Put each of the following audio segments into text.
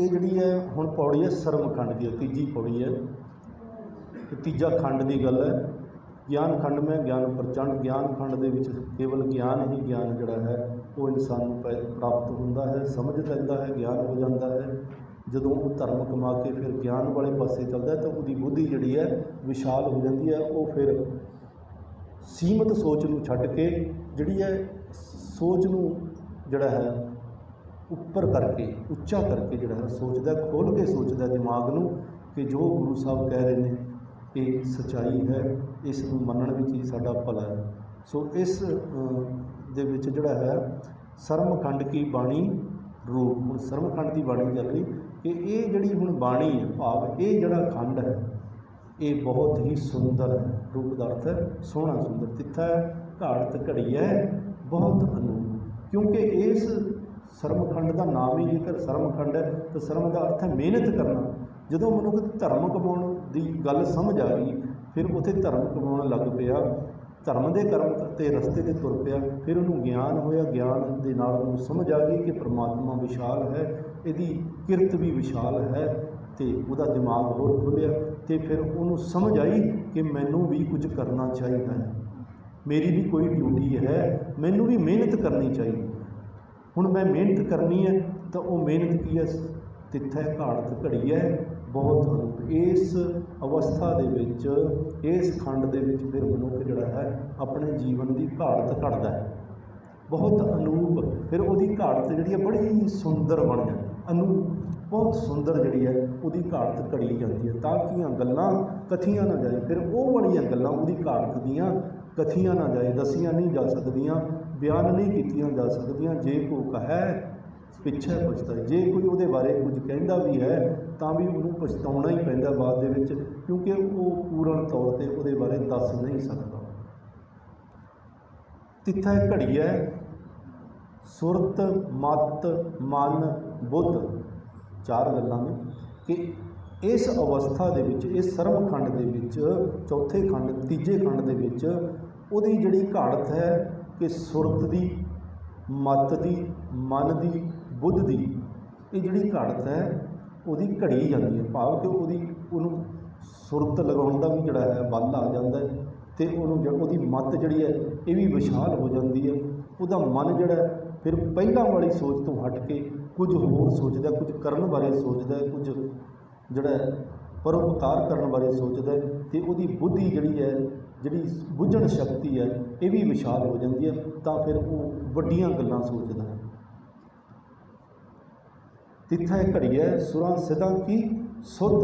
ਇਹ ਜਿਹੜੀ ਹੈ ਹੁਣ ਪੌੜੀ ਹੈ ਸਰਮਖੰਡ ਦੀ ਹੈ, ਤੀਜੀ ਪੌੜੀ ਹੈ। ਤੀਜਾ ਖੰਡ ਦੀ ਗੱਲ ਹੈ ਗਿਆਨ ਖੰਡ ਮੈਂ ਗਿਆਨ ਪ੍ਰਚੰਡ ਗਿਆਨ ਖੰਡ ਦੇ ਵਿੱਚ ਕੇਵਲ ਗਿਆਨ ਹੀ ਗਿਆਨ ਜਿਹੜਾ ਹੈ ਉਹ ਇਨਸਾਨ ਨੂੰ ਪੈ- ਪ੍ਰਾਪਤ ਹੁੰਦਾ ਹੈ ਸਮਝ ਲੈਂਦਾ ਹੈ ਗਿਆਨ ਹੋ ਜਾਂਦਾ ਹੈ। ਜਦੋਂ ਉਹ ਧਰਮ ਕਮਾ ਕੇ ਫਿਰ ਗਿਆਨ ਵਾਲੇ ਪਾਸੇ ਚੱਲਦਾ ਤਾਂ ਉਹਦੀ ਬੁੱਧੀ ਜਿਹੜੀ ਹੈ ਵਿਸ਼ਾਲ ਹੋ ਜਾਂਦੀ ਹੈ। ਉਹ ਫਿਰ ਸੀਮਤ ਸੋਚ ਨੂੰ ਛੱਡ ਕੇ ਜਿਹੜੀ ਹੈ ਸੋਚ ਨੂੰ ਜਿਹੜਾ ਹੈ ਉੱਪਰ ਕਰਕੇ, ਉੱਚਾ ਕਰਕੇ ਜਿਹੜਾ ਹੈ, ਸੋਚਦਾ, ਖੋਲ ਕੇ ਸੋਚਦਾ ਦਿਮਾਗ ਨੂੰ ਕਿ ਜੋ ਗੁਰੂ ਸਾਹਿਬ ਕਹਿ ਰਹੇ ਨੇ, ਇਹ ਸਚਾਈ ਹੈ, ਇਸ ਨੂੰ ਮੰਨਣ ਵਿੱਚ ਹੀ ਸਾਡਾ ਭਲਾ ਹੈ। ਸੋ ਇਸ ਦੇ ਵਿੱਚ ਜਿਹੜਾ ਹੈ ਸਰਮਖੰਡ ਕੀ ਬਾਣੀ ਰੂਪ, ਹੁਣ ਸਰਮਖੰਡ ਦੀ ਬਾਣੀ ਚੱਲ ਰਹੀ, ਕਿ ਇਹ ਜਿਹੜੀ ਹੁਣ ਬਾਣੀ ਹੈ, ਭਾਵ ਇਹ ਜਿਹੜਾ ਖੰਡ ਹੈ, ਇਹ ਬਹੁਤ ਹੀ ਸੁੰਦਰ ਹੈ, ਰੂਪ ਦਾ ਅਰਥ ਹੈ, ਸੋਹਣਾ ਸੁੰਦਰ ਤਿੱਥਾ ਹੈ, ਘਾੜਤ ਘੜੀ ਹੈ, ਬਹੁਤ ਅਨੂਪ। ਕਿਉਂਕਿ ਇਸ ਸਰਮਖੰਡ ਦਾ ਨਾਮ ਹੀ ਜੇਕਰ ਸਰਮਖੰਡ ਹੈ, ਤਾਂ ਸਰਮ ਦਾ ਅਰਥ ਹੈ ਮਿਹਨਤ ਕਰਨਾ। ਜਦੋਂ ਮਨੁੱਖ ਧਰਮ ਕਮਾਉਣ ਦੀ ਗੱਲ ਸਮਝ ਆ ਗਈ, ਫਿਰ ਉਥੇ ਧਰਮ ਕਮਾਉਣ ਲੱਗ ਪਿਆ, ਧਰਮ ਦੇ ਕਰਮ ਤੇ ਰਸਤੇ ਤੇ ਤੁਰ ਪਿਆ, ਫਿਰ ਉਹਨੂੰ ਗਿਆਨ ਹੋਇਆ, ਗਿਆਨ ਦੇ ਨਾਲ ਉਹਨੂੰ ਸਮਝ ਆ ਗਈ ਕਿ ਪ੍ਰਮਾਤਮਾ ਵਿਸ਼ਾਲ ਹੈ, ਇਹਦੀ ਕਿਰਤ ਵੀ ਵਿਸ਼ਾਲ ਹੈ, ਤੇ ਉਹਦਾ ਦਿਮਾਗ ਹੋਰ ਖੁੱਲਿਆ ਤੇ ਫਿਰ ਉਹਨੂੰ ਸਮਝ ਆਈ ਕਿ ਮੈਨੂੰ ਵੀ ਕੁਝ ਕਰਨਾ ਚਾਹੀਦਾ ਹੈ। ਮੇਰੀ ਵੀ ਕੋਈ ਡਿਊਟੀ ਹੈ, ਮੈਨੂੰ ਵੀ ਮਿਹਨਤ ਕਰਨੀ ਚਾਹੀਦੀ ਹੁਣ ਮੈਂ ਮਿਹਨਤ ਕਰਨੀ ਹੈ ਤਾਂ ਉਹ ਮਿਹਨਤ ਕੀ ਹੈ? ਤਿੱਥੈ ਘਾੜਤ ਘੜੀ ਹੈ ਬਹੁਤ ਅਨੂਪ ਇਸ ਅਵਸਥਾ ਦੇ ਵਿੱਚ, ਇਸ ਖੰਡ ਦੇ ਵਿੱਚ ਫਿਰ ਮਨੁੱਖ ਜਿਹੜਾ ਹੈ, ਆਪਣੇ ਜੀਵਨ ਦੀ ਘਾੜਤ ਘੜਦਾ ਹੈ। ਬਹੁਤ ਅਨੂਪ। ਫਿਰ ਉਹਦੀ ਘਾੜਤ ਜਿਹੜੀ ਹੈ, ਬੜੀ ਸੁੰਦਰ ਬਣ ਜਾਂਦੀ ਅਨੂਪ। ਬਹੁਤ ਸੁੰਦਰ ਜਿਹੜੀ ਹੈ, ਉਹਦੀ ਘਾੜਤ ਘੜੀ ਜਾਂਦੀ ਹੈ। ਤਾਂ ਕੀਆਂ ਗੱਲਾਂ ਕਥੀਆਂ ਨਾ ਜਾਏ ਫਿਰ ਉਹ ਵਾਲੀਆਂ ਗੱਲਾਂ ਉਹਦੀ ਘਾੜਤ ਦੀਆਂ ਕਥੀਆਂ ਨਾ ਜਾਏ ਦਸੀਆਂ ਨਹੀਂ ਜਾ ਸਕਦੀਆਂ। ਬਿਆਨ ਨਹੀਂ ਕੀਤੀਆਂ ਜਾ ਸਕਦੀਆਂ। ਜੇ ਕੋ ਕਹੈ, ਪਿੱਛੇ ਪਛਤਾਏ ਜੇ ਕੋਈ ਉਹਦੇ ਬਾਰੇ ਕੁਝ ਕਹਿੰਦਾ ਵੀ ਹੈ, ਤਾਂ ਵੀ ਉਹਨੂੰ ਪਛਤਾਉਣਾ ਹੀ ਪੈਂਦਾ ਬਾਅਦ ਦੇ ਵਿੱਚ, ਕਿਉਂਕਿ ਉਹ ਪੂਰਨ ਤੌਰ ਤੇ ਉਹਦੇ ਬਾਰੇ ਦੱਸ ਨਹੀਂ ਸਕਦਾ। ਤਿੱਥਾ ਘੜੀ ਹੈ। ਸੁਰਤ, ਮਤ, ਮਨ, ਬੁੱਧ। ਚਾਰ ਗੱਲਾਂ ਨੇ। ਕਿ ਇਸ ਅਵਸਥਾ ਦੇ ਵਿੱਚ, ਇਸ ਸਰਮਖੰਡ ਦੇ ਵਿੱਚ, ਚੌਥੇ ਖੰਡ, ਤੀਜੇ ਖੰਡ ਦੇ ਵਿੱਚ ਉਹਦੀ ਜਿਹੜੀ ਘਾੜਤ ਹੈ ਕਿ ਸੁਰਤ ਦੀ, ਮਤ ਦੀ, ਮਨ ਦੀ, ਬੁੱਧ ਦੀ ਇਹ ਜਿਹੜੀ ਘੜਤ ਹੈ, ਉਹਦੀ ਘੜੀ ਜਾਂਦੀ ਹੈ। ਭਾਵ ਕਿ ਉਹਦੀ, ਉਹਨੂੰ ਸੁਰਤ ਲਗਾਉਣ ਦਾ ਵੀ ਜਿਹੜਾ ਹੈ ਬਲ ਆ ਜਾਂਦਾ ਹੈ ਤੇ ਉਹਨੂੰ ਜਿਹੜਾ ਉਹਦੀ ਮਤ ਜਿਹੜੀ ਹੈ, ਇਹ ਵੀ ਵਿਸ਼ਾਲ ਹੋ ਜਾਂਦੀ ਹੈ। ਉਹਦਾ ਮਨ ਜਿਹੜਾ ਫਿਰ ਪਹਿਲਾਂ ਵਾਲੀ ਸੋਚ ਤੋਂ ਹਟ ਕੇ ਕੁਝ ਹੋਰ ਸੋਚਦਾ ਕੁਝ ਕਰਨ ਬਾਰੇ ਸੋਚਦਾ ਕੁਝ ਜਿਹੜਾ ਹੈ ਪਰਉਪਕਾਰ ਕਰਨ ਬਾਰੇ ਸੋਚਦਾ ਹੈ ਤੇ ਉਹਦੀ ਬੁੱਧੀ ਜਿਹੜੀ ਹੈ, ਜਿਹੜੀ ਬੁੱਝਣ ਸ਼ਕਤੀ ਹੈ ਇਹ ਵੀ ਵਿਸ਼ਾਲ ਹੋ ਜਾਂਦੀ ਹੈ, ਤਾਂ ਫਿਰ ਉਹ ਵੱਡੀਆਂ ਗੱਲਾਂ ਸੋਚਦਾ ਹੈ। ਤਿੱਥਾ ਇਹ ਘੜੀ ਹੈ, ਸੁਰਾਂ ਸਿੱਧਾਂ ਕੀ ਸੁੱਧ।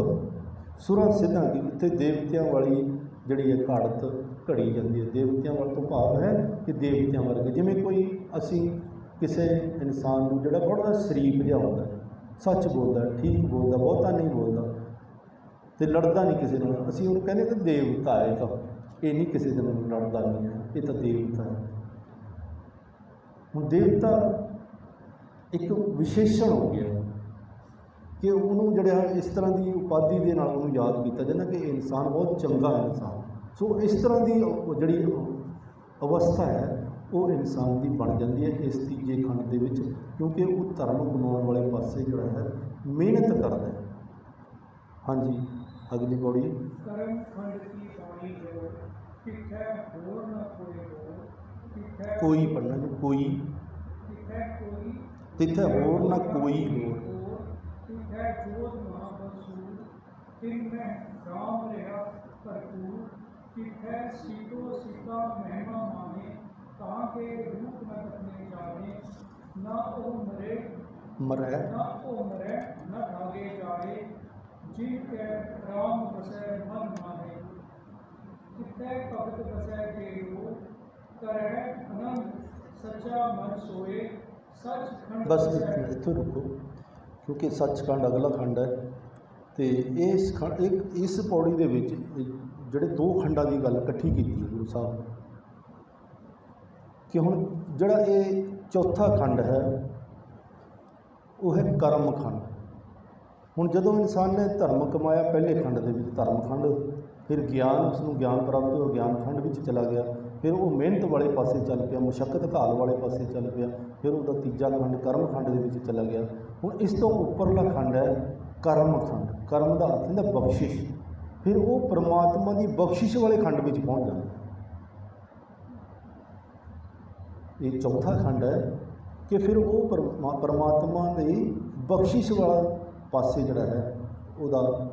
ਸੁਰਾਂ ਸਿੱਧਾਂ ਕੀ, ਉੱਥੇ ਦੇਵਤਿਆਂ ਵਾਲੀ ਜਿਹੜੀ ਹੈ ਘਾੜਤ ਘੜੀ ਜਾਂਦੀ ਹੈ, ਦੇਵਤਿਆਂ ਵੱਲ ਤੋਂ ਭਾਵ ਹੈ ਕਿ ਦੇਵਤਿਆਂ ਵਰਗੇ, ਜਿਵੇਂ ਕੋਈ ਅਸੀਂ ਕਿਸੇ ਇਨਸਾਨ ਨੂੰ ਜਿਹੜਾ ਬੜਾ ਸ਼ਰੀਫ ਜਿਹਾ ਹੁੰਦਾ ਸੱਚ ਬੋਲਦਾ ਠੀਕ ਬੋਲਦਾ ਬਹੁਤਾ ਨਹੀਂ ਬੋਲਦਾ, ਤੇ ਲੜਦਾ ਨਹੀਂ ਕਿਸੇ ਨਾਲ, ਅਸੀਂ ਉਹਨੂੰ ਕਹਿੰਦੇ ਕਿ ਦੇਵਤਾ ਹੈ ਇਹ ਤਾਂ, ਇਹ ਨਹੀਂ ਕਿਸੇ ਦੇ ਨਾਲ ਲੜਦਾ ਨਹੀਂ ਹੈ। ਇਹ ਤਾਂ ਦੇਵਤਾ ਹੈ। ਹੁਣ ਦੇਵਤਾ ਇੱਕ ਵਿਸ਼ੇਸ਼ਣ ਹੋ ਗਿਆ ਕਿ ਉਹਨੂੰ ਜਿਹੜਾ ਇਸ ਤਰ੍ਹਾਂ ਦੀ ਉਪਾਧੀ ਦੇ ਨਾਲ ਉਹਨੂੰ ਯਾਦ ਕੀਤਾ ਜਾਂਦਾ ਕਿ ਇਨਸਾਨ ਬਹੁਤ ਚੰਗਾ ਇਨਸਾਨ ਸੋ ਇਸ ਤਰ੍ਹਾਂ ਦੀ ਜਿਹੜੀ ਅਵਸਥਾ ਹੈ, ਉਹ ਇਨਸਾਨ ਦੀ ਬਣ ਜਾਂਦੀ ਹੈ ਇਸ ਤੀਜੇ ਖੰਡ ਦੇ ਵਿੱਚ, ਕਿਉਂਕਿ ਉਹ ਧਰਮ ਕਮਾਉਣ ਵਾਲੇ ਪਾਸੇ ਜਿਹੜਾ ਹੈ, ਮਿਹਨਤ ਕਰਦਾ ਹੈ। ਹਾਂਜੀ, ਅਗਲੀ ਪੌੜੀ। ਕਰਮ ਖੰਡ ਕੀ ਬਾਣੀ ਜੋ ਕਿਥੈ ਹੋਰ ਨ ਕੋਈ ਹੋ ਕਿਥੈ ਕੋਈ ਪੜਨਾ ਜੀ ਕੋਈ ਕਿਥੈ ਕੋਈ ਤਿੱਥੇ ਹੋਰ ਨਾ ਕੋਈ ਕਿਤੈ ਭਗਤ ਬਸੈ ਕੇ ਰੋ ਕਰੈ ਅਨੰਦ ਸੱਚਾ ਮਨ ਸੋਏ ਸੱਚ ਖੰਡ ਬਸ ਬਸੈ ਇੱਥੇ ਰੁਕੋ ਕਿਉਂਕਿ ਸੱਚਖੰਡ ਅਗਲਾ ਖੰਡ ਹੈ ਤੇ ਇਸ ਇੱਕ ਇਸ ਪੌੜੀ ਦੇ ਵਿੱਚ ਜਿਹੜੇ ਦੋ ਖੰਡਾਂ ਦੀ ਗੱਲ ਇਕੱਠੀ ਕੀਤੀ ਹੈ ਗੁਰੂ ਸਾਹਿਬ। ਨੇ ਕਿ ਹੁਣ ਜਿਹੜਾ ਇਹ ਚੌਥਾ ਖੰਡ ਹੈ ਉਹ ਹੈ ਕਰਮ ਖੰਡ। ਹੁਣ ਜਦੋਂ ਇਨਸਾਨ ਨੇ ਧਰਮ ਕਮਾਇਆ ਪਹਿਲੇ ਖੰਡ ਦੇ ਵਿੱਚ ਧਰਮ ਖੰਡ ਫਿਰ ਗਿਆਨ ਉਸ ਨੂੰ ਗਿਆਨ ਪ੍ਰਾਪਤ ਹੋਇਆ, ਗਿਆਨ ਖੰਡ ਵਿੱਚ ਚਲਾ ਗਿਆ। ਫਿਰ ਉਹ ਮਿਹਨਤ ਵਾਲੇ ਪਾਸੇ ਚੱਲ ਪਿਆ, ਮੁਸ਼ੱਕਤ ਘਾਲ ਵਾਲੇ ਪਾਸੇ ਚੱਲ ਪਿਆ। ਫਿਰ ਉਹਦਾ ਤੀਜਾ ਖੰਡ ਕਰਮ ਖੰਡ ਦੇ ਵਿੱਚ ਚਲਾ ਗਿਆ। ਹੁਣ ਇਸ ਤੋਂ ਉੱਪਰਲਾ ਖੰਡ ਹੈ ਕਰਮ ਖੰਡ। ਕਰਮ ਦਾ ਅਰਥ ਹੁੰਦਾ ਬਖਸ਼ਿਸ਼। ਫਿਰ ਉਹ ਪ੍ਰਮਾਤਮਾ ਦੀ ਬਖਸ਼ਿਸ਼ ਵਾਲੇ ਖੰਡ ਵਿੱਚ ਪਹੁੰਚ ਜਾਂਦਾ। ਇਹ ਚੌਥਾ ਖੰਡ ਹੈ ਕਿ ਫਿਰ ਉਹ ਪਰਮਾ- ਪਰਮਾਤਮਾ ਦੀ ਬਖਸ਼ਿਸ਼ ਵਾਲਾ ਪਾਸੇ ਜਿਹੜਾ ਹੈ, ਉਹਦਾ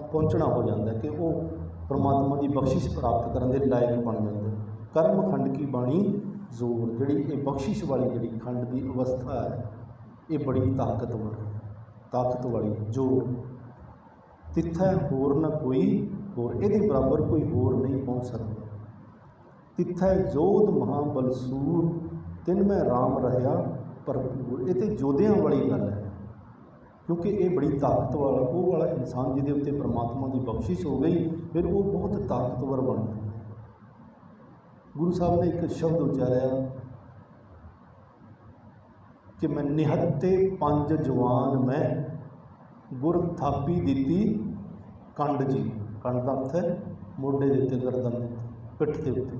ਪਹੁੰਚਣਾ ਹੋ ਜਾਂਦਾ ਕਿ ਉਹ ਪਰਮਾਤਮਾ ਦੀ ਬਖਸ਼ਿਸ਼ ਪ੍ਰਾਪਤ ਕਰਨ ਦੇ ਲਾਇਕ ਬਣ ਜਾਂਦਾ ਕਰਮ ਖੰਡ ਕੀ ਬਾਣੀ? ਜ਼ੋਰ। ਜਿਹੜੀ ਇਹ ਬਖਸ਼ਿਸ਼ ਵਾਲੀ ਜਿਹੜੀ ਖੰਡ ਦੀ ਅਵਸਥਾ ਹੈ, ਇਹ ਬੜੀ ਤਾਕਤਵਰ ਹੈ ਤਾਕਤ ਵਾਲੀ, ਜ਼ੋਰ। ਤਿੱਥੈ ਹੋਰ ਨਾ ਕੋਈ ਹੋਰ, ਇਹਦੇ ਬਰਾਬਰ ਕੋਈ ਹੋਰ ਨਹੀਂ ਪਹੁੰਚ ਸਕਦਾ। ਤਿੱਥੈ ਜੋਧ ਮਹਾਬਲ ਸੂਰ, ਤਿਨ ਮੈਂ RAM ਰਹਿਆ ਭਰਪੂਰ। ਇਹ ਤੇ ਜੋਧਿਆਂ ਵਾਲੀ ਗੱਲ ਹੈ। ਕਿਉਂਕਿ ਇਹ ਬੜੀ ਤਾਕਤ ਵਾਲਾ ਉਹ ਵਾਲਾ ਇਨਸਾਨ ਜਿਹਦੇ ਉੱਤੇ ਪ੍ਰਮਾਤਮਾ ਦੀ ਬਖਸ਼ਿਸ਼ ਹੋ ਗਈ, ਫਿਰ ਉਹ ਬਹੁਤ ਤਾਕਤਵਰ ਬਣ ਗਿਆ। ਗੁਰੂ ਸਾਹਿਬ ਨੇ ਇੱਕ ਸ਼ਬਦ ਉਚਾਰਿਆ ਕਿ ਮੈਂ ਨਿਹੱਤੇ ਪੰਜ ਜਵਾਨ ਮੈਂ ਗੁਰ ਥਾਪੀ ਦਿੱਤੀ, ਕੰਡ ਜੀ। ਕੰਡ ਦਾ ਅਰਥ ਹੈ ਮੋਢੇ ਦੇ ਉੱਤੇ ਗਰਦਨ ਪਿੱਠ ਦੇ ਉੱਤੇ।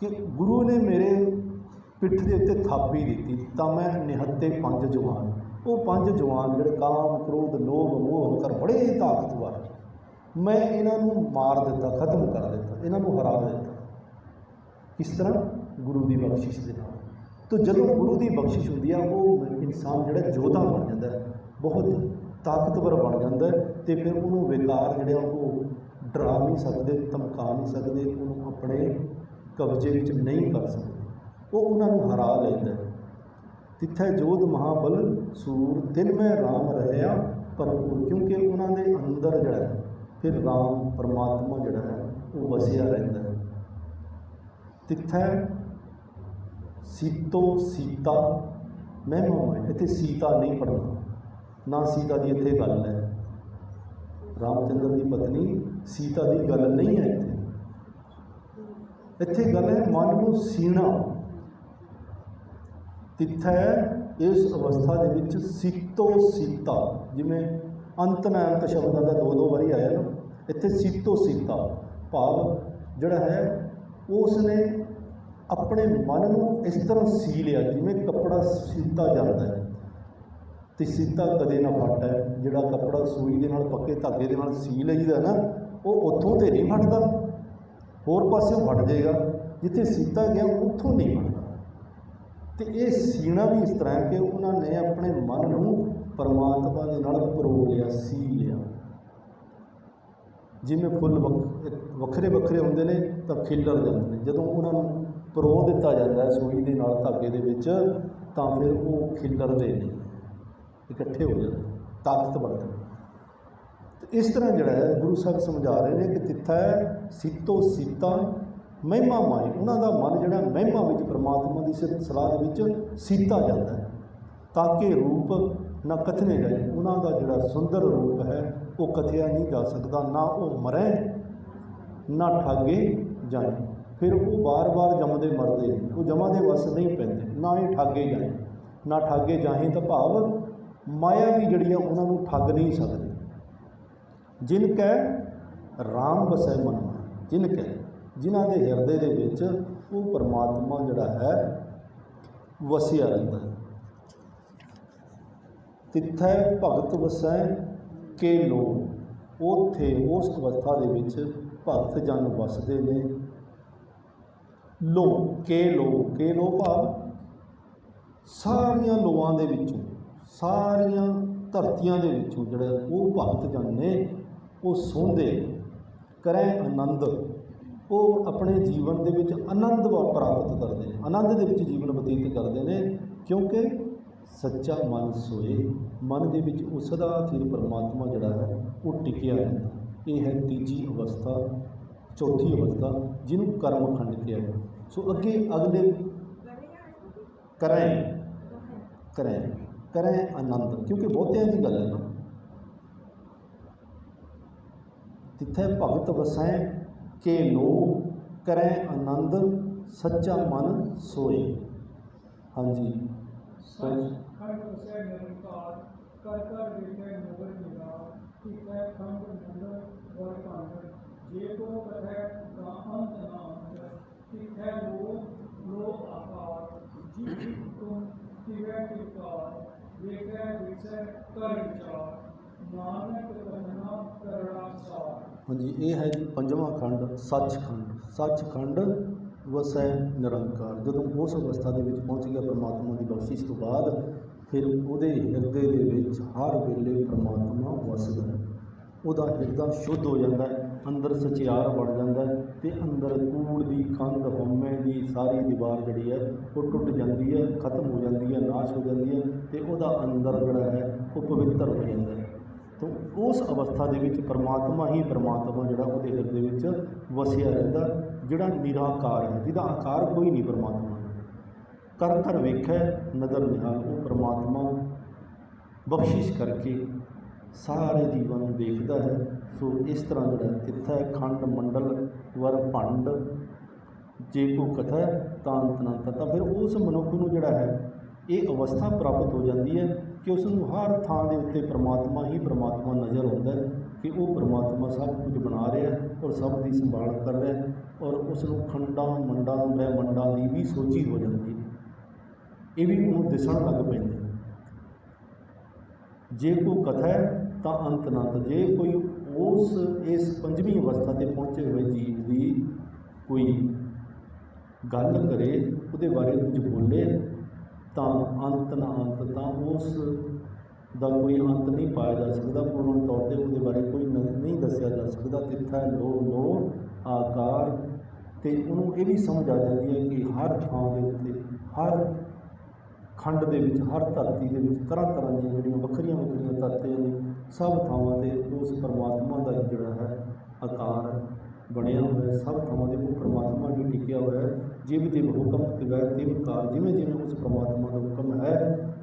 ਕਿ ਗੁਰੂ ਨੇ ਮੇਰੇ ਪਿੱਠ ਦੇ ਉੱਤੇ ਥਾਪੀ ਦਿੱਤੀ, ਤਾਂ ਮੈਂ ਨਿਹੱਤੇ ਪੰਜ ਜਵਾਨ। ਉਹ ਪੰਜ ਜਵਾਨ ਜਿਹੜੇ ਕਾਮ, ਕ੍ਰੋਧ, ਲੋਭ, ਮੋਹ ਹੰਕਾਰ ਬੜੇ ਤਾਕਤਵਰ। ਮੈਂ ਇਹਨਾਂ ਨੂੰ ਮਾਰ ਦਿੱਤਾ, ਖਤਮ ਕਰ ਦਿੱਤਾ, ਇਹਨਾਂ ਨੂੰ ਹਰਾ ਦਿੱਤਾ। ਇਸ ਤਰ੍ਹਾਂ ਗੁਰੂ ਦੀ ਬਖਸ਼ਿਸ਼ ਦੇ ਨਾਲ। ਤੋ ਜਦੋਂ ਗੁਰੂ ਦੀ ਬਖਸ਼ਿਸ਼ ਹੁੰਦੀ ਆ, ਉਹ ਇਨਸਾਨ ਜਿਹੜਾ ਯੋਧਾ ਬਣ ਜਾਂਦਾ ਬਹੁਤ ਤਾਕਤਵਰ ਬਣ ਜਾਂਦਾ ਹੈ ਤੇ ਫਿਰ ਉਹਨੂੰ ਵਿਕਾਰ ਜਿਹੜੇ ਆ, ਉਹ ਡਰਾ ਨਹੀਂ ਸਕਦੇ, ਧਮਕਾ ਨਹੀਂ ਸਕਦੇ, ਉਹਨੂੰ ਆਪਣੇ ਕਬਜ਼ੇ ਵਿੱਚ ਨਹੀਂ ਕਰ ਸਕਦੇ। ਉਹ ਉਹਨਾਂ ਨੂੰ ਹਰਾ ਲੈਂਦਾ ਹੈ। ਤਿੱਥੈ ਜੋਧ ਮਹਾਬਲ ਸੂਰ ਦਿਨ ਮੈਂ RAM ਰਹਿਆ ਭਰਪੂਰ ਕਿਉਂਕਿ ਉਹਨਾਂ ਦੇ ਅੰਦਰ ਜਿਹੜਾ ਹੈ, ਫਿਰ ਰਾਮ ਪਰਮਾਤਮਾ ਜਿਹੜਾ ਹੈ, ਉਹ ਵਸਿਆ ਰਹਿੰਦਾ ਹੈ। ਤਿੱਥੈ ਸੀਤੋ ਸੀਤਾ, ਮੈਂ ਇੱਥੇ ਸੀਤਾ ਨਹੀਂ ਪੜਨਾ ਨਾ ਸੀਤਾ ਦੀ ਇੱਥੇ ਗੱਲ ਹੈ। ਰਾਮਚੰਦਰ ਦੀ ਪਤਨੀ ਸੀਤਾ ਦੀ ਗੱਲ ਨਹੀਂ ਹੈ ਇੱਥੇ। ਇੱਥੇ ਗੱਲ ਹੈ ਮਨ ਨੂੰ ਸੀਣਾ। ਤਿੱਥੈ ਇਸ ਅਵਸਥਾ ਦੇ ਵਿੱਚ ਸੀਤੋ ਸੀਤਾ, ਜਿਵੇਂ ਅੰਤ ਨਾ ਅੰਤ ਸ਼ਬਦਾਂ ਦਾ ਦੋ ਦੋ ਵਾਰੀ ਆਇਆ ਨਾ, ਇੱਥੇ ਸੀਤੋ ਸੀਤਾ ਭਾਵ ਜਿਹੜਾ ਹੈ ਉਸ ਨੇ ਆਪਣੇ ਮਨ ਨੂੰ ਇਸ ਤਰ੍ਹਾਂ ਸੀ ਲਿਆ ਜਿਵੇਂ ਕੱਪੜਾ ਸੀਤਾ ਜਾਂਦਾ ਹੈ ਤੇ ਸੀਤਾ ਕਦੇ ਨਾ ਫਟਦਾ ਹੈ। ਜਿਹੜਾ ਕੱਪੜਾ ਸੂਈ ਦੇ ਨਾਲ, ਪੱਕੇ ਧਾਗੇ ਦੇ ਨਾਲ ਸੀ ਲਈਦਾ ਨਾ, ਉਹ ਉੱਥੋਂ ਤੇ ਨਹੀਂ ਫਟਦਾ ਹੋਰ ਪਾਸਿਓਂ ਫਟ ਜਾਏਗਾ, ਜਿੱਥੇ ਸੀਤਾ ਗਿਆ, ਉੱਥੋਂ ਨਹੀਂ ਫਟਦਾ ਤੇ ਇਹ ਸੀਣਾ ਵੀ ਇਸ ਤਰ੍ਹਾਂ ਹੈ ਕਿ ਉਹਨਾਂ ਨੇ ਆਪਣੇ ਮਨ ਨੂੰ ਪਰਮਾਤਮਾ ਦੇ ਨਾਲ ਪਰੋ ਲਿਆ ਸੀ ਲਿਆ। ਜਿਵੇਂ ਫੁੱਲ ਵੱਖ- ਵੱਖਰੇ ਵੱਖਰੇ ਹੁੰਦੇ ਨੇ, ਤਾਂ ਖਿਲਰ ਜਾਂਦੇ ਨੇ। ਜਦੋਂ ਉਹਨਾਂ ਨੂੰ ਪਰੋ ਦਿੱਤਾ ਜਾਂਦਾ ਹੈ ਸੂਈ ਦੇ ਨਾਲ, ਧਾਗੇ ਦੇ ਵਿੱਚ, ਤਾਂ ਫਿਰ ਉਹ ਖਿਲਰਦੇ ਨੇ, ਇਕੱਠੇ ਹੋ ਜਾਂਦੇ ਤਾਕਤ ਬਣਦੇ ਨੇ ਤੇ ਇਸ ਤਰ੍ਹਾਂ ਜਿਹੜਾ ਹੈ, ਗੁਰੂ ਸਾਹਿਬ ਸਮਝਾ ਰਹੇ ਨੇ ਕਿ ਤਿੱਥਾ ਹੈ, ਸੀਤੋ ਸੀਤਾ ਮਹਿਮਾ ਮਾਏ ਉਹਨਾਂ ਦਾ ਮਨ ਜਿਹੜਾ ਮਹਿਮਾ ਵਿੱਚ, ਪ੍ਰਮਾਤਮਾ ਦੀ ਸਿਫਤ ਸਲਾਹ ਦੇ ਵਿੱਚ ਸੀਤਾ ਜਾਂਦਾ ਹੈ ਤਾਂ ਕਿ ਰੂਪ ਨਾ ਕਥਨੇ ਜਾਏ ਉਹਨਾਂ ਦਾ ਜਿਹੜਾ ਸੁੰਦਰ ਰੂਪ ਹੈ, ਉਹ ਕਥਿਆ ਨਹੀਂ ਜਾ ਸਕਦਾ, ਨਾ ਉਹ ਮਰੇ, ਨਾ ਠਾਗੇ ਜਾਏ ਫਿਰ ਉਹ ਬਾਰ-ਬਾਰ ਜੰਮਦੇ ਮਰਦੇ ਉਹ ਜਮਾਂ ਦੇ ਵਸ ਨਹੀਂ ਪੈਂਦੇ, ਨਾ ਇਹ ਠਾਗੇ ਜਾਏ ਨਾ ਠਾਗੇ ਜਾਹੇ ਤਾਂ ਭਾਵ ਮਾਇਆ ਵੀ ਜਿਹੜੀ ਆ ਉਹਨਾਂ ਨੂੰ ਠੱਗ ਨਹੀਂ ਸਕਦੀ ਜਿਨ ਕੈ, ਰਾਮ ਵਸੈ ਮਨ ਮਾਹਿ। ਜਿਨ ਕੈ ਜਿਨ੍ਹਾਂ ਦੇ ਹਿਰਦੇ ਦੇ ਵਿੱਚ ਉਹ ਪਰਮਾਤਮਾ ਜਿਹੜਾ ਹੈ, ਵਸਿਆ ਰਹਿੰਦਾ ਹੈ। ਤਿੱਥੈ ਭਗਤ ਵਸੈ ਕੇ ਲੋ। ਉਥੇ ਉਸ ਅਵਸਥਾ ਦੇ ਵਿੱਚ ਭਗਤ ਜਨ ਵਸਦੇ ਨੇ। ਲੋ, ਕੇ ਲੋ ਕੇ ਲੋ ਭਾਵ ਸਾਰੀਆਂ ਲੋਆਂ ਦੇ ਵਿੱਚੋਂ, ਸਾਰੀਆਂ ਧਰਤੀਆਂ ਦੇ ਵਿੱਚੋਂ ਜਿਹੜਾ ਉਹ ਭਗਤ ਜਨ ਨੇ, ਉਹ ਸੌਂਦੇ ਕਰੈ ਆਨੰਦ। ਉਹ ਆਪਣੇ ਜੀਵਨ ਦੇ ਵਿੱਚ ਆਨੰਦ ਵਾ- ਪ੍ਰਾਪਤ ਕਰਦੇ ਨੇ। ਆਨੰਦ ਦੇ ਵਿੱਚ ਜੀਵਨ ਬਤੀਤ ਕਰਦੇ ਨੇ, ਕਿਉਂਕਿ ਸੱਚਾ ਮਨ ਸੋਏ, ਮਨ ਦੇ ਵਿੱਚ ਉਹ ਸਦਾ ਸਿਰ ਪਰਮਾਤਮਾ ਜਿਹੜਾ ਹੈ, ਉਹ ਟਿਕਿਆ ਰਹਿੰਦਾ। ਇਹ ਹੈ ਤੀਜੀ ਅਵਸਥਾ, ਚੌਥੀ ਅਵਸਥਾ, ਜਿਹਨੂੰ ਕਰਮ ਖੰਡ ਕਿਹਾ ਹੈ ਸੋ ਅੱਗੇ ਅਗਲੇ ਕਰੈ ਕਰੈ ਕਰੈ ਆਨੰਦ, ਕਿਉਂਕਿ ਬਹੁਤਿਆਂ ਦੀ ਗੱਲ ਹੈ ਨਾ। ਜਿੱਥੇ ਭਗਤ ਵਸੈ ਕੇ ਲੋ ਕਰੈ ਆਨੰਦ ਸੱਚਾ ਮਨ ਸੋਏ ਹਾਂਜੀ ਸੱਚ ਖੰਡ ਹਾਂਜੀ, ਇਹ ਹੈ ਜੀ ਪੰਜਵਾਂ ਖੰਡ, ਸੱਚਖੰਡ। ਸੱਚਖੰਡ ਵਸੈ ਨਿਰੰਕਾਰ। ਜਦੋਂ ਉਸ ਅਵਸਥਾ ਦੇ ਵਿੱਚ ਪਹੁੰਚ ਗਿਆ ਪਰਮਾਤਮਾ ਦੀ ਬਖਸ਼ਿਸ਼ ਤੋਂ ਬਾਅਦ, ਫਿਰ ਉਹਦੇ ਹਿਰਦੇ ਦੇ ਵਿੱਚ ਹਰ ਵੇਲੇ ਪਰਮਾਤਮਾ ਵਸਦਾ ਹੈ। ਉਹਦਾ ਹਿਰਦਾ ਸ਼ੁੱਧ ਹੋ ਜਾਂਦਾ ਹੈ, ਅੰਦਰ ਸਚਿਆਰ ਬਣ ਜਾਂਦਾ ਹੈ ਤੇ ਅੰਦਰ ਕੂੜ ਦੀ ਕੰਧ ਹਉਮੈ ਦੀ ਸਾਰੀ ਦੀਵਾਰ ਜਿਹੜੀ ਹੈ, ਉਹ ਟੁੱਟ ਜਾਂਦੀ ਹੈ, ਖਤਮ ਹੋ ਜਾਂਦੀ ਹੈ, ਨਾਸ਼ ਹੋ ਜਾਂਦੀ ਹੈ ਤੇ ਉਹਦਾ ਅੰਦਰ ਜਿਹੜਾ ਹੈ, ਉਹ ਪਵਿੱਤਰ ਹੋ ਜਾਂਦਾ ਹੈ। ਉਸ ਅਵਸਥਾ ਦੇ ਵਿੱਚ ਪਰਮਾਤਮਾ ਹੀ ਪਰਮਾਤਮਾ ਜਿਹੜਾ ਉਹਦੇ ਹਿਰਦੇ ਵਿੱਚ ਵਸਿਆ ਰਹਿੰਦਾ, ਜਿਹੜਾ ਨਿਰਾਕਾਰ ਹੈ, ਜਿਹਦਾ ਆਕਾਰ ਕੋਈ ਨਹੀਂ ਪਰਮਾਤਮਾ ਦਾ। ਕਰ ਕਰ ਵੇਖੈ, ਨਦਰ ਨਿਹਾਲ, ਉਹ ਪਰਮਾਤਮਾ ਬਖਸ਼ਿਸ਼ ਕਰਕੇ ਸਾਰੇ ਜੀਵਨ ਨੂੰ ਦੇਖਦਾ ਹੈ। ਸੋ ਇਸ ਤਰ੍ਹਾਂ ਜਿਹੜਾ ਤਿੱਥੈ ਖੰਡ, ਮੰਡਲ, ਵਰ, ਭੰਡ, ਜੇ ਕੋ ਕਥਾ ਤਾਂਤ ਨਾ ਤਾਂ ਫਿਰ ਉਸ ਮਨੁੱਖ ਨੂੰ ਜਿਹੜਾ ਹੈ, ਇਹ ਅਵਸਥਾ ਪ੍ਰਾਪਤ ਹੋ ਜਾਂਦੀ ਹੈ। ਕਿ ਉਸ ਨੂੰ ਹਰ ਥਾਂ ਦੇ ਉੱਤੇ ਪ੍ਰਮਾਤਮਾ ਹੀ ਪ੍ਰਮਾਤਮਾ ਨਜ਼ਰ ਆਉਂਦਾ ਕਿ ਉਹ ਪ੍ਰਮਾਤਮਾ ਸਭ ਕੁਝ ਬਣਾ ਰਿਹਾ ਔਰ ਸਭ ਦੀ ਸੰਭਾਲ ਕਰ ਰਿਹਾ ਔਰ ਉਸ ਨੂੰ ਖੰਡਾਂ, ਮੰਡਾਂ ਬ੍ਰਹਿਮੰਡਾਂ ਦੀ ਵੀ ਸੋਚੀ ਹੋ ਜਾਂਦੀ ਹੈ। ਇਹ ਵੀ ਉਹਨੂੰ ਦਿਸਣ ਲੱਗ ਪੈਂਦੇ ਜੇ ਕੋਈ ਕਥਾ ਹੈ ਤਾਂ ਅੰਤ ਨਾ ਜੇ ਕੋਈ ਉਸ, ਇਸ ਪੰਜਵੀਂ ਅਵਸਥਾ ਤੇ ਪਹੁੰਚੇ ਹੋਏ ਜੀਵ ਦੀ ਕੋਈ ਗੱਲ ਕਰੇ, ਉਹਦੇ ਬਾਰੇ ਕੁਝ ਬੋਲੇ ਤਾਂ ਅੰਤ ਨਾ ਅੰਤ, ਤਾਂ ਉਸ ਦਾ ਕੋਈ ਅੰਤ ਨਹੀਂ ਪਾਇਆ ਜਾ ਸਕਦਾ, ਪੂਰਨ ਤੌਰ ਤੇ ਉਹਦੇ ਬਾਰੇ ਕੋਈ ਨਹੀਂ ਦੱਸਿਆ ਜਾ ਸਕਦਾ। ਤਿੱਥਾ ਲੋ ਲੋ, ਆਕਾਰ ਤੇ ਉਹਨੂੰ ਇਹ ਵੀ ਸਮਝ ਆ ਜਾਂਦੀ ਹੈ ਕਿ ਹਰ ਥਾਂ ਦੇ ਉੱਤੇ, ਹਰ ਖੰਡ ਦੇ ਵਿੱਚ, ਹਰ ਧਰਤੀ ਦੇ ਵਿੱਚ ਤਰ੍ਹਾਂ ਤਰ੍ਹਾਂ ਦੀਆਂ ਜਿਹੜੀਆਂ ਵੱਖਰੀਆਂ ਵੱਖਰੀਆਂ ਧਰਤੀਆਂ ਨੇ, ਸਭ ਥਾਵਾਂ ਤੇ ਉਸ ਪਰਮਾਤਮਾ ਦਾ ਹੀ ਜਿਹੜਾ ਹੈ, ਆਕਾਰ ਬਣਿਆ ਹੋਇਆ ਸਭ ਥਾਵਾਂ ਦੇ ਉਹ ਪਰਮਾਤਮਾ ਨੂੰ ਟਿਕਿਆ ਹੋਇਆ ਹੈ। ਜਿਵ ਜਿਵ ਹੁਕਮ ਤਿਵੈ ਤਿਵ ਕਾਲ ਜਿਵੇਂ ਜਿਵੇਂ ਉਸ ਪਰਮਾਤਮਾ ਦਾ ਹੁਕਮ ਹੈ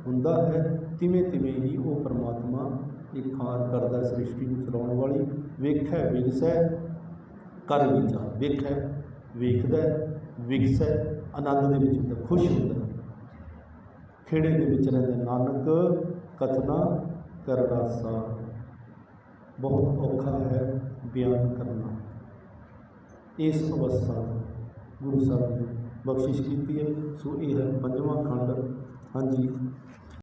ਹੁੰਦਾ ਹੈ ਤਿਵੇਂ ਤਿਵੇਂ ਹੀ ਉਹ ਪਰਮਾਤਮਾ ਇਹ ਕਾਰ ਕਰਦਾ ਸ੍ਰਿਸ਼ਟੀ ਨੂੰ ਚਲਾਉਣ ਵਾਲੀ। ਵੇਖੈ ਵਿਗਸੈ ਕਰ ਵਿਚਾਰ। ਵੇਖੈ ਵੇਖਦਾ ਹੈ, ਵਿਗਸੈ ਆਨੰਦ ਦੇ ਵਿੱਚ ਹੁੰਦਾ ਖੁਸ਼ ਹੁੰਦਾ ਖੇੜੇ ਦੇ ਵਿੱਚ ਰਹਿੰਦੇ ਨਾਨਕ ਕਥਨਾ ਕਰੜਾ ਸਾ ਬਹੁਤ ਔਖਾ ਹੈ ਬਿਆਨ ਕਰਨਾ। ਇਸ ਅਵਸਥਾ ਗੁਰੂ ਸਾਹਿਬ ਨੇ ਬਖਸ਼ਿਸ਼ ਕੀਤੀ ਹੈ। ਸੋ ਇਹ ਹੈ ਪੰਜਵਾਂ ਖੰਡ। ਹਾਂਜੀ।